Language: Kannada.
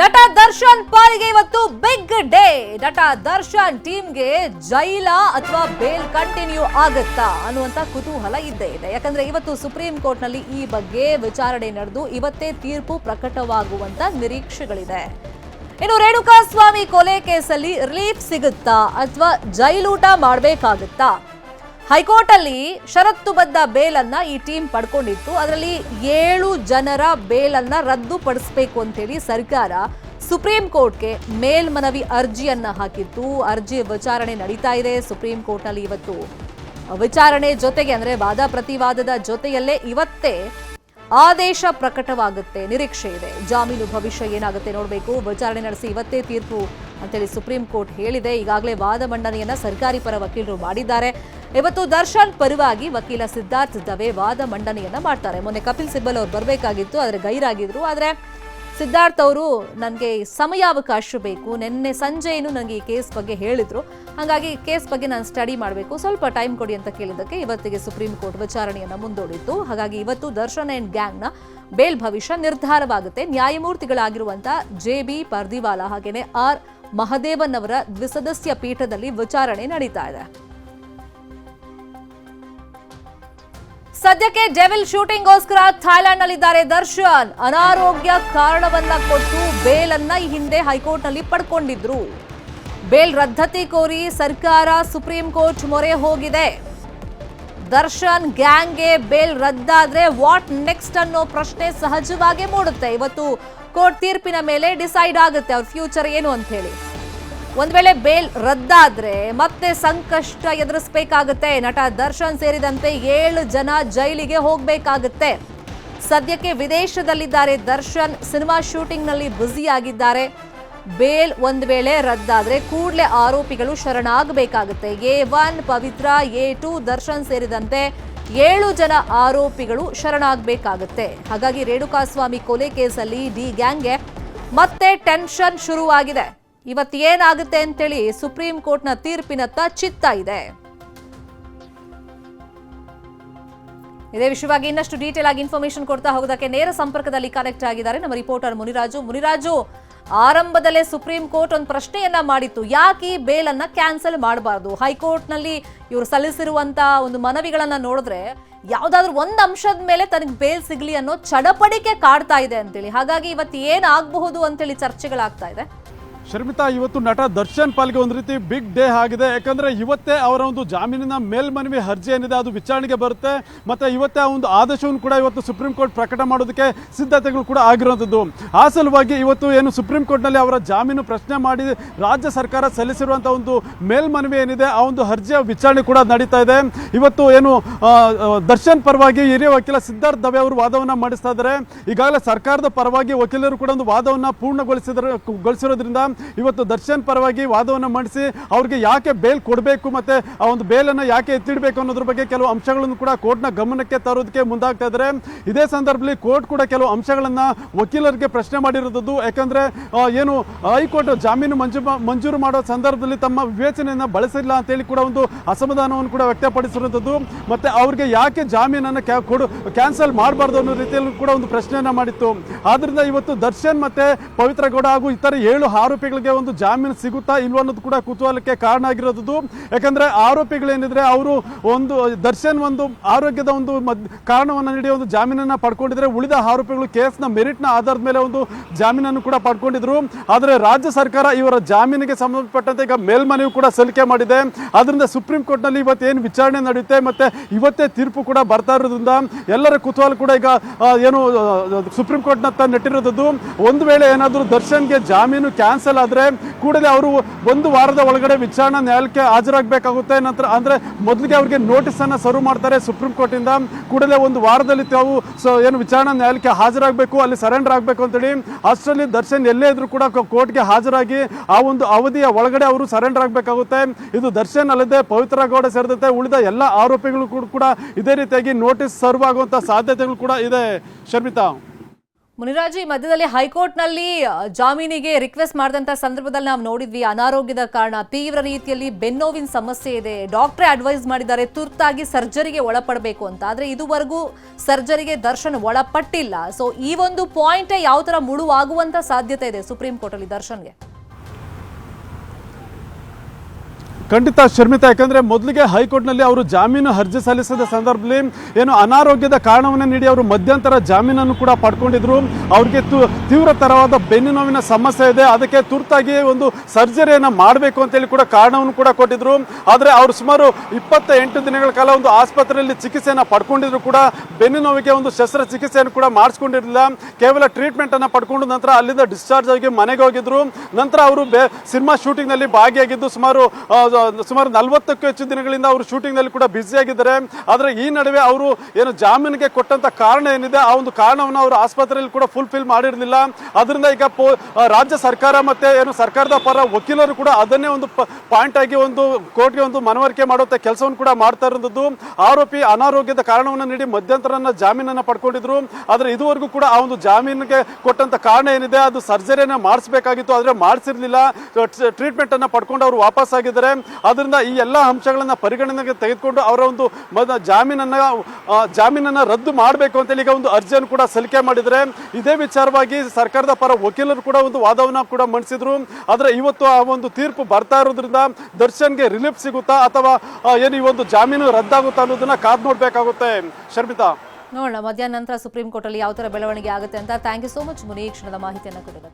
ನಟ ದರ್ಶನ್ ಪಾಲಿಗೆ ಇವತ್ತು ಬಿಗ್ ಡೇ. ನಟ ದರ್ಶನ್ ಟೀಮ್ಗೆ ಜೈಲ ಅಥವಾ ಬೇಲ್ ಕಂಟಿನ್ಯೂ ಆಗುತ್ತಾ ಅನ್ನುವಂತ ಕುತೂಹಲ ಇದ್ದೇ ಇದೆ. ಯಾಕಂದ್ರೆ ಇವತ್ತು ಸುಪ್ರೀಂ ಕೋರ್ಟ್ನಲ್ಲಿ ಈ ಬಗ್ಗೆ ವಿಚಾರಣೆ ನಡೆದು ಇವತ್ತೇ ತೀರ್ಪು ಪ್ರಕಟವಾಗುವಂತ ನಿರೀಕ್ಷೆಗಳಿದೆ. ಇನ್ನು ರೇಣುಕಾ ಸ್ವಾಮಿ ಕೊಲೆ ಕೇಸಲ್ಲಿ ರಿಲೀಫ್ ಸಿಗುತ್ತಾ ಅಥವಾ ಜೈಲೂಟ ಮಾಡಬೇಕಾಗುತ್ತಾ? ಹೈಕೋರ್ಟ್ ಅಲ್ಲಿ ಷರತ್ತುಬದ್ಧ ಬೇಲನ್ನ ಈ ಟೀಮ್ ಪಡ್ಕೊಂಡಿತ್ತು. ಅದರಲ್ಲಿ ಏಳು ಜನರ ಬೇಲನ್ನ ರದ್ದುಪಡಿಸಬೇಕು ಅಂತೇಳಿ ಸರ್ಕಾರ ಸುಪ್ರೀಂ ಕೋರ್ಟ್ಗೆ ಮೇಲ್ಮನವಿ ಅರ್ಜಿಯನ್ನ ಹಾಕಿತ್ತು. ಅರ್ಜಿ ವಿಚಾರಣೆ ನಡೀತಾ ಇದೆ. ಸುಪ್ರೀಂ ಕೋರ್ಟ್ನಲ್ಲಿ ಇವತ್ತು ವಿಚಾರಣೆ ಜೊತೆಗೆ ಅಂದ್ರೆ ವಾದ ಪ್ರತಿವಾದದ ಜೊತೆಯಲ್ಲೇ ಇವತ್ತೇ ಆದೇಶ ಪ್ರಕಟವಾಗುತ್ತೆ. ನಿರೀಕ್ಷೆ ಇದೆ. ಜಾಮೀನು ಭವಿಷ್ಯ ಏನಾಗುತ್ತೆ ನೋಡಬೇಕು. ವಿಚಾರಣೆ ನಡೆಸಿ ಇವತ್ತೇ ತೀರ್ಪು ಅಂತೇಳಿ ಸುಪ್ರೀಂ ಕೋರ್ಟ್ ಹೇಳಿದೆ. ಈಗಾಗಲೇ ವಾದ ಮಂಡನೆಯನ್ನ ಸರ್ಕಾರಿ ಪರ ವಕೀಲರು ಮಾಡಿದ್ದಾರೆ. ಇವತ್ತು ದರ್ಶನ್ ಪರವಾಗಿ ವಕೀಲ ಸಿದ್ಧಾರ್ಥ್ ದವೆ ವಾದ ಮಂಡನೆಯನ್ನ ಮಾಡ್ತಾರೆ. ಮೊನ್ನೆ ಕಪಿಲ್ ಸಿಬ್ಬಲ್ ಅವ್ರು ಬರಬೇಕಾಗಿತ್ತು, ಆದರೆ ಗೈರಾಗಿದ್ರು. ಆದರೆ ಸಿದ್ಧಾರ್ಥ್ ಅವರು ನನಗೆ ಸಮಯಾವಕಾಶ ಬೇಕು. ನಿನ್ನೆ ಸಂಜೆಯೂ ನನಗೆ ಈ ಕೇಸ್ ಬಗ್ಗೆ ಹೇಳಿದ್ರು. ಹಾಗಾಗಿ ಕೇಸ್ ಬಗ್ಗೆ ನಾನು ಸ್ಟಡಿ ಮಾಡಬೇಕು. ಸ್ವಲ್ಪ ಟೈಮ್ ಕೊಡಿ ಅಂತ ಕೇಳಿದ್ದಕ್ಕೆ ಇವತ್ತಿಗೆ ಸುಪ್ರೀಂ ಕೋರ್ಟ್ ವಿಚಾರಣೆಯನ್ನು ಮುಂದೂಡಿತ್ತು. ಹಾಗಾಗಿ ಇವತ್ತು ದರ್ಶನ್ ಅಂಡ್ ಗ್ಯಾಂಗ್ನ ಬೇಲ್ ಭವಿಷ್ಯ ನಿರ್ಧಾರವಾಗುತ್ತೆ. ನ್ಯಾಯಮೂರ್ತಿಗಳಾಗಿರುವಂಥ ಜೆ ಬಿ ಪರ್ದಿವಾಲಾ ಹಾಗೆಯೇ ಆರ್ ಮಹದೇವನ್ ಅವರ ದ್ವಿಸದಸ್ಯ ಪೀಠದಲ್ಲಿ ವಿಚಾರಣೆ ನಡೀತಾ ಇದೆ. ಸದ್ಯಕ್ಕೆ ಡೆವಿಲ್ ಶೂಟಿಂಗ್ಗೋಸ್ಕರ ಥಾಯ್ಲೆಂಡ್ ನಲ್ಲಿದ್ದಾರೆ ದರ್ಶನ್. ಅನಾರೋಗ್ಯ ಕಾರಣವನ್ನ ಕೊಟ್ಟು ಬೇಲನ್ನ ಈ ಹಿಂದೆ ಹೈಕೋರ್ಟ್ನಲ್ಲಿ ಪಡ್ಕೊಂಡಿದ್ರು. ಬೇಲ್ ರದ್ದತಿ ಕೋರಿ ಸರ್ಕಾರ, ಸುಪ್ರೀಂ ಕೋರ್ಟ್ ಮೊರೆ ಹೋಗಿದೆ. ದರ್ಶನ್ ಗ್ಯಾಂಗ್ಗೆ ಬೇಲ್ ರದ್ದಾದ್ರೆ ವಾಟ್ ನೆಕ್ಸ್ಟ್ ಅನ್ನೋ ಪ್ರಶ್ನೆ ಸಹಜವಾಗಿ ಮೂಡುತ್ತೆ. ಇವತ್ತು ಕೋರ್ಟ್ ತೀರ್ಪಿನ ಮೇಲೆ ಡಿಸೈಡ್ ಆಗುತ್ತೆ. ಅವ್ರ ಫ್ಯೂಚರ್ ಏನು ಅಂತ ಹೇಳಿ ಒಂದ್ ವೇಳೆ ಬೇಲ್ ರದ್ದಾದ್ರೆ ಮತ್ತೆ ಸಂಕಷ್ಟ ಎದುರಿಸಬೇಕಾಗುತ್ತೆ. ನಟ ದರ್ಶನ್ ಸೇರಿದಂತೆ ಏಳು ಜನ ಜೈಲಿಗೆ ಹೋಗ್ಬೇಕಾಗುತ್ತೆ. ಸದ್ಯಕ್ಕೆ ವಿದೇಶದಲ್ಲಿದ್ದಾರೆ ದರ್ಶನ್, ಸಿನಿಮಾ ಶೂಟಿಂಗ್ನಲ್ಲಿ ಬ್ಯುಸಿ ಆಗಿದ್ದಾರೆ ಬೇಲ್ ಒಂದ್ ವೇಳೆ ರದ್ದಾದ್ರೆ ಕೂಡಲೇ ಆರೋಪಿಗಳು ಶರಣಾಗಬೇಕಾಗುತ್ತೆ. A one Pavithra, A two Darshan ಸೇರಿದಂತೆ ಏಳು ಜನ ಆರೋಪಿಗಳು ಶರಣಾಗಬೇಕಾಗುತ್ತೆ. ಹಾಗಾಗಿ ರೇಣುಕಾಸ್ವಾಮಿ ಕೊಲೆ ಕೇಸಲ್ಲಿ ಡಿ ಗ್ಯಾಂಗ್ಗೆ ಮತ್ತೆ ಟೆನ್ಷನ್ ಶುರುವಾಗಿದೆ. ಇವತ್ತು ಏನಾಗುತ್ತೆ ಅಂತೇಳಿ ಸುಪ್ರೀಂ ಕೋರ್ಟ್ನ ತೀರ್ಪಿನತ್ತ ಚಿತ್ತ ಇದೆ. ಇದೇ ವಿಷಯವಾಗಿ ಇನ್ನಷ್ಟು ಡೀಟೇಲ್ ಆಗಿ ಇನ್ಫಾರ್ಮೇಶನ್ ಕೊಡ್ತಾ ಹೋಗೋದಕ್ಕೆ ನೇರ ಸಂಪರ್ಕದಲ್ಲಿ ಕನೆಕ್ಟ್ ಆಗಿದ್ದಾರೆ ನಮ್ಮ ರಿಪೋರ್ಟರ್ ಮುನಿರಾಜು. ಮುನಿರಾಜು, ಆರಂಭದಲ್ಲೇ ಸುಪ್ರೀಂ ಕೋರ್ಟ್ ಒಂದು ಪ್ರಶ್ನೆಯನ್ನ ಮಾಡಿತ್ತು. ಯಾಕೆ ಈ ಬೇಲನ್ನ ಕ್ಯಾನ್ಸಲ್ ಮಾಡಬಾರ್ದು? ಹೈಕೋರ್ಟ್ನಲ್ಲಿ ಇವರು ಸಲ್ಲಿಸಿರುವಂತ ಒಂದು ಮನವಿಗಳನ್ನ ನೋಡಿದ್ರೆ ಯಾವ್ದಾದ್ರು ಒಂದು ಅಂಶದ ಮೇಲೆ ತನಗೆ ಬೇಲ್ ಸಿಗ್ಲಿ ಅನ್ನೋ ಚಡಪಡಿಕೆ ಕಾಡ್ತಾ ಇದೆ ಅಂತೇಳಿ. ಹಾಗಾಗಿ ಇವತ್ತು ಏನಾಗಬಹುದು ಅಂತೇಳಿ ಚರ್ಚೆಗಳಾಗ್ತಾ ಇದೆ. ಶರ್ಮಿತಾ, ಇವತ್ತು ನಟ ದರ್ಶನ್ ಪಾಲ್ಗೆ ಒಂದು ರೀತಿ ಬಿಗ್ ಡೇ ಆಗಿದೆ. ಯಾಕಂದ್ರೆ ಇವತ್ತೇ ಅವರ ಒಂದು ಜಾಮೀನಿನ ಮೇಲ್ಮನವಿ ಅರ್ಜಿ ಏನಿದೆ ಅದು ವಿಚಾರಣೆಗೆ ಬರುತ್ತೆ. ಮತ್ತೆ ಇವತ್ತೇ ಆ ಒಂದು ಆದೇಶವನ್ನು ಕೂಡ ಇವತ್ತು ಸುಪ್ರೀಂ ಕೋರ್ಟ್ ಪ್ರಕಟ ಮಾಡೋದಕ್ಕೆ ಸಿದ್ಧತೆಗಳು ಕೂಡ ಆಗಿರುವಂಥದ್ದು. ಆ ಸಲುವಾಗಿ ಇವತ್ತು ಏನು ಸುಪ್ರೀಂ ಕೋರ್ಟ್ನಲ್ಲಿ ಅವರ ಜಾಮೀನು ಪ್ರಶ್ನೆ ಮಾಡಿ ರಾಜ್ಯ ಸರ್ಕಾರ ಸಲ್ಲಿಸಿರುವಂಥ ಒಂದು ಮೇಲ್ಮನವಿ ಏನಿದೆ, ಆ ಒಂದು ಅರ್ಜಿಯ ವಿಚಾರಣೆ ಕೂಡ ನಡೀತಾ ಇದೆ. ಇವತ್ತು ಏನು ದರ್ಶನ್ ಪರವಾಗಿ ಹಿರಿಯ ವಕೀಲ ಸಿದ್ಧಾರ್ಥ ದವೆ ಅವರು ವಾದವನ್ನು ಮಾಡಿಸ್ತಾ ಇದ್ದಾರೆ. ಈಗಾಗಲೇ ಸರ್ಕಾರದ ಪರವಾಗಿ ವಕೀಲರು ಕೂಡ ಒಂದು ವಾದವನ್ನು ಪೂರ್ಣಗೊಳಿಸಿದ ಗೊಳಿಸಿರೋದ್ರಿಂದ ಇವತ್ತು ದರ್ಶನ್ ಪರವಾಗಿ ವಾದವನ್ನು ಮಂಡಿಸಿ ಅವ್ರಿಗೆ ಯಾಕೆ ಬೇಲ್ ಕೊಡಬೇಕು ಮತ್ತೆ ಆ ಒಂದು ಬೇಲನ್ನು ಯಾಕೆ ಎತ್ತಿಡಬೇಕು ಅನ್ನೋದ್ರ ಬಗ್ಗೆ ಕೆಲವು ಅಂಶಗಳನ್ನು ಕೂಡ ಕೋರ್ಟ್ನ ಗಮನಕ್ಕೆ ತರೋದಕ್ಕೆ ಮುಂದಾಗ್ತಾ ಇದ್ದಾರೆ ಇದೇ ಸಂದರ್ಭದಲ್ಲಿ ಕೋರ್ಟ್ ಕೂಡ ಕೆಲವು ಅಂಶಗಳನ್ನು ವಕೀಲರಿಗೆ ಪ್ರಶ್ನೆ ಮಾಡಿರೋದು ಯಾಕಂದ್ರೆ ಏನು ಹೈಕೋರ್ಟ್ ಜಾಮೀನು ಮಂಜು ಮಂಜೂರು ಮಾಡೋ ಸಂದರ್ಭದಲ್ಲಿ ತಮ್ಮ ವಿವೇಚನೆಯನ್ನು ಬಳಸಿಲ್ಲ ಅಂತೇಳಿ ಕೂಡ ಒಂದು ಅಸಮಾಧಾನವನ್ನು ಕೂಡ ವ್ಯಕ್ತಪಡಿಸಿರುವಂಥದ್ದು. ಮತ್ತೆ ಅವ್ರಿಗೆ ಯಾಕೆ ಜಾಮೀನನ್ನು ಕೊಡು, ಕ್ಯಾನ್ಸಲ್ ಮಾಡಬಾರ್ದು ಅನ್ನೋ ರೀತಿಯಲ್ಲಿ ಕೂಡ ಒಂದು ಪ್ರಶ್ನೆಯನ್ನ ಮಾಡಿತ್ತು. ಆದ್ದರಿಂದ ಇವತ್ತು ದರ್ಶನ್ ಮತ್ತೆ ಪವಿತ್ರ ಗೌಡ ಹಾಗೂ ಇತರ ಏಳು ಆರೋಪಿಗಳಿಗೆ ಒಂದು ಜಾಮೀನು ಸಿಗುತ್ತಾ ಇಲ್ವೋ ಅನ್ನೋದು ಕೂಡ ಕುತೂಹಲಕ್ಕೆ ಕಾರಣ ಆಗಿರೋದು ಯಾಕಂದ್ರೆ ಆರೋಪಿಗಳೇನಿದ್ರೆ ಅವರು ಒಂದು, ದರ್ಶನ್ ಒಂದು ಆರೋಗ್ಯದ ಒಂದು ಮದ್, ಕಾರಣವನ್ನು ನೀಡಿ ಒಂದು ಜಾಮೀನನ್ನ ಪಡ್ಕೊಂಡಿದ್ರೆ ಉಳಿದ ಆರೋಪಿಗಳು ಕೇಸ್ನ ಮೆರಿಟ್ನ ಆಧಾರದ ಮೇಲೆ ಒಂದು ಜಾಮೀನನ್ನು ಕೂಡ ಪಡ್ಕೊಂಡಿದ್ರು. ಆದರೆ ರಾಜ್ಯ ಸರ್ಕಾರ ಇವರ ಜಾಮೀನಿಗೆ ಸಂಬಂಧಪಟ್ಟಂತೆ ಈಗ ಮೇಲ್ಮನವಿ ಕೂಡ ಸಲ್ಲಿಕೆ ಮಾಡಿದೆ. ಅದರಿಂದ ಸುಪ್ರೀಂ ಕೋರ್ಟ್ನಲ್ಲಿ ಇವತ್ತು ಏನು ವಿಚಾರಣೆ ನಡೆಯುತ್ತೆ ಮತ್ತೆ ಇವತ್ತೇ ತೀರ್ಪು ಕೂಡ ಬರ್ತಾ ಇರೋದ್ರಿಂದ ಎಲ್ಲರ ಕುತೂಹಲ ಕೂಡ ಈಗ ಏನು ಸುಪ್ರೀಂ ಸುಪ್ರೀಂ ಕೋರ್ಟ್ನತ್ತ ನೆಟ್ಟಿರೋದು ಒಂದು ವೇಳೆ ಏನಾದರೂ ದರ್ಶನ್ಗೆ ಜಾಮೀನು ಕ್ಯಾನ್ಸಲ್ ಆದರೆ ಕೂಡಲೇ ಅವರು ಒಂದು ವಾರದ ಒಳಗಡೆ ವಿಚಾರಣಾ ನ್ಯಾಯಾಲಯಕ್ಕೆ ಹಾಜರಾಗಬೇಕಾಗುತ್ತೆ. ನಂತರ ಅಂದರೆ ಮೊದಲಿಗೆ ಅವರಿಗೆ ನೋಟಿಸನ್ನು ಸರ್ವ್ ಮಾಡ್ತಾರೆ ಸುಪ್ರೀಂ ಕೋರ್ಟಿಂದ ಕೂಡಲೇ ಒಂದು ವಾರದಲ್ಲಿ ತಾವು ಸೊ ಏನು ವಿಚಾರಣಾ ನ್ಯಾಯಾಲಯಕ್ಕೆ ಹಾಜರಾಗಬೇಕು, ಅಲ್ಲಿ ಸರೆಂಡರ್ ಆಗಬೇಕು ಅಂತೇಳಿ. ಅಷ್ಟರಲ್ಲಿ ದರ್ಶನ್ ಎಲ್ಲೇ ಇದ್ರೂ ಕೂಡ ಕೋರ್ಟ್ಗೆ ಹಾಜರಾಗಿ ಆ ಒಂದು ಅವಧಿಯ ಒಳಗಡೆ ಅವರು ಸರೆಂಡರ್ ಆಗಬೇಕಾಗುತ್ತೆ. ಇದು ದರ್ಶನ್ ಅಲ್ಲದೆ ಪವಿತ್ರ ಗೌಡ ಸೇರಿದಂತೆ ಉಳಿದ ಎಲ್ಲ ಆರೋಪಿಗಳು ಕೂಡ ಕೂಡ ಇದೇ ರೀತಿಯಾಗಿ ನೋಟಿಸ್ ಸರ್ವ್ ಆಗುವಂಥ ಸಾಧ್ಯತೆಗಳು ಕೂಡ ಇದೆ. ಶರ್ಮಿತಾ. ಮುನಿರಾಜು ಮಧ್ಯದಲ್ಲಿ ಹೈಕೋರ್ಟ್ನಲ್ಲಿ ಜಾಮೀನಿಗೆ ರಿಕ್ವೆಸ್ಟ್ ಮಾಡಿದಂತ ಸಂದರ್ಭದಲ್ಲಿ ನಾವು ನೋಡಿದ್ವಿ, ಅನಾರೋಗ್ಯದ ಕಾರಣ, ತೀವ್ರ ರೀತಿಯಲ್ಲಿ ಬೆನ್ನೋವಿನ ಸಮಸ್ಯೆ ಇದೆ, ಡಾಕ್ಟ್ರೇ ಅಡ್ವೈಸ್ ಮಾಡಿದ್ದಾರೆ, ತುರ್ತಾಗಿ ಸರ್ಜರಿಗೆ ಒಳಪಡಬೇಕು ಅಂತ. ಆದರೆ ಇದುವರೆಗೂ ಸರ್ಜರಿಗೆ ದರ್ಶನ್ ಒಳಪಟ್ಟಿಲ್ಲ. ಸೊ ಈ ಒಂದು ಪಾಯಿಂಟೇ ಯಾವ ಥರ ಮುಳುವಾಗುವಂತ ಸಾಧ್ಯತೆ ಇದೆ ಸುಪ್ರೀಂ ಕೋರ್ಟಲ್ಲಿ ದರ್ಶನ್ಗೆ? ಖಂಡಿತ ಶರ್ಮಿತಾ, ಯಾಕಂದರೆ ಮೊದಲಿಗೆ ಹೈಕೋರ್ಟ್ನಲ್ಲಿ ಅವರು ಜಾಮೀನು ಅರ್ಜಿ ಸಲ್ಲಿಸಿದ ಸಂದರ್ಭದಲ್ಲಿ ಏನು ಅನಾರೋಗ್ಯದ ಕಾರಣವನ್ನು ನೀಡಿ ಅವರು ಮಧ್ಯಂತರ ಜಾಮೀನನ್ನು ಕೂಡ ಪಡ್ಕೊಂಡಿದ್ರು. ಅವ್ರಿಗೆ ತೀವ್ರತರವಾದ ಬೆನ್ನು ನೋವಿನ ಸಮಸ್ಯೆ ಇದೆ. ಅದಕ್ಕೆ ತುರ್ತಾಗಿ ಒಂದು ಸರ್ಜರಿಯನ್ನು ಮಾಡಬೇಕು ಅಂತೇಳಿ ಕೂಡ ಕಾರಣವನ್ನು ಕೂಡ ಕೊಟ್ಟಿದ್ರು. ಆದರೆ ಅವರು ಸುಮಾರು ಇಪ್ಪತ್ತ ಎಂಟು ದಿನಗಳ ಕಾಲ ಒಂದು ಆಸ್ಪತ್ರೆಯಲ್ಲಿ ಚಿಕಿತ್ಸೆಯನ್ನು ಪಡ್ಕೊಂಡಿದ್ರು ಕೂಡ. ಬೆನ್ನು ನೋವಿಗೆ ಒಂದು ಶಸ್ತ್ರಚಿಕಿತ್ಸೆಯನ್ನು ಕೂಡ ಮಾಡಿಸ್ಕೊಂಡಿರಲಿಲ್ಲ. ಕೇವಲ ಟ್ರೀಟ್ಮೆಂಟ್ ಅನ್ನ ಪಡ್ಕೊಂಡು ನಂತರ ಅಲ್ಲಿಂದ ಡಿಸ್ಚಾರ್ಜ್ ಆಗಿ ಮನೆಗೆ ಹೋಗಿದ್ರು. ನಂತರ ಅವರು ಸಿನಿಮಾ ಶೂಟಿಂಗ್ನಲ್ಲಿ ಭಾಗಿಯಾಗಿದ್ದು ಸುಮಾರು ಸುಮಾರು ನಲವತ್ತಕ್ಕೂ ಹೆಚ್ಚು ದಿನಗಳಿಂದ ಅವರು ಶೂಟಿಂಗ್ನಲ್ಲಿ ಕೂಡ ಬ್ಯುಸಿ ಆಗಿದ್ದಾರೆ ಆದರೆ ಈ ನಡುವೆ ಅವರು ಏನು ಜಾಮೀನಿಗೆ ಕೊಟ್ಟಂತ ಕಾರಣ ಏನಿದೆ, ಆ ಒಂದು ಕಾರಣವನ್ನು ಅವರು ಆಸ್ಪತ್ರೆಯಲ್ಲಿ ಕೂಡ ಫುಲ್ಫಿಲ್ ಮಾಡಿರಲಿಲ್ಲ. ಅದರಿಂದ ಈಗ ರಾಜ್ಯ ಸರ್ಕಾರ ಮತ್ತೆ ಏನು ಸರ್ಕಾರದ ಪರ ವಕೀಲರು ಕೂಡ ಅದನ್ನೇ ಒಂದು ಪಾಯಿಂಟ್ ಆಗಿ ಒಂದು ಕೋರ್ಟ್ಗೆ ಒಂದು ಮನವರಿಕೆ ಮಾಡುವಂಥ ಕೆಲಸವನ್ನು ಕೂಡ ಮಾಡ್ತಾ ಇರೋದು ಆರೋಪಿ ಅನಾರೋಗ್ಯದ ಕಾರಣವನ್ನು ನೀಡಿ ಮಧ್ಯಂತರನ ಜಾಮೀನನ್ನ ಪಡ್ಕೊಂಡಿದ್ರು. ಆದರೆ ಇದುವರೆಗೂ ಕೂಡ ಆ ಒಂದು ಜಾಮೀನಿಗೆ ಕೊಟ್ಟಂತ ಕಾರಣ ಏನಿದೆ, ಅದು ಸರ್ಜರಿಯನ್ನು ಮಾಡಿಸಬೇಕಾಗಿತ್ತು, ಆದರೆ ಮಾಡಿಸಿರ್ಲಿಲ್ಲ. ಟ್ರೀಟ್ಮೆಂಟ್ ಅನ್ನ ಪಡ್ಕೊಂಡು ಅವರು ವಾಪಸ್ ಆಗಿದ್ದಾರೆ ಅದರಿಂದ ಈ ಎಲ್ಲ ಅಂಶಗಳನ್ನು ಪರಿಗಣನೆಗೆ ತೆಗೆದುಕೊಂಡು ಅವರ ಒಂದು ಮದ- ಜಾಮೀನನ್ನು ಜಾಮೀನನ್ನು ರದ್ದು ಮಾಡಬೇಕು ಅಂತೇಳಿ ಈಗ ಒಂದು ಅರ್ಜಿಯನ್ನು ಕೂಡ ಸಲ್ಲಿಕೆ ಮಾಡಿದರೆ ಇದೇ ವಿಚಾರವಾಗಿ ಸರ್ಕಾರದ ಪರ ವಕೀಲರು ಕೂಡ ಒಂದು ವಾದವನ್ನು ಕೂಡ ಮಂಡಿಸಿದ್ರು. ಆದರೆ ಇವತ್ತು ಆ ಒಂದು ತೀರ್ಪು ಬರ್ತಾ ಇರೋದ್ರಿಂದ ದರ್ಶನ್ಗೆ ರಿಲೀಫ್ ಸಿಗುತ್ತಾ ಅಥವಾ ಏನು ಈ ಒಂದು ಜಾಮೀನು ರದ್ದಾಗುತ್ತಾ ಅನ್ನೋದನ್ನ ಕಾದು ನೋಡಬೇಕಾಗುತ್ತೆ. ಶರ್ಮಿತಾ. ನೋಡೋಣ, ಮಧ್ಯಾಹ್ನ ನಂತರ ಸುಪ್ರೀಂ ಕೋರ್ಟಲ್ಲಿ ಯಾವ ತರ ಬೆಳವಣಿಗೆ ಆಗುತ್ತೆ ಅಂತ. Thank you so much Muni. ಈ ಕ್ಷಣದ ಮಾಹಿತಿಯನ್ನು ಕೊಡೋದಕ್ಕೆ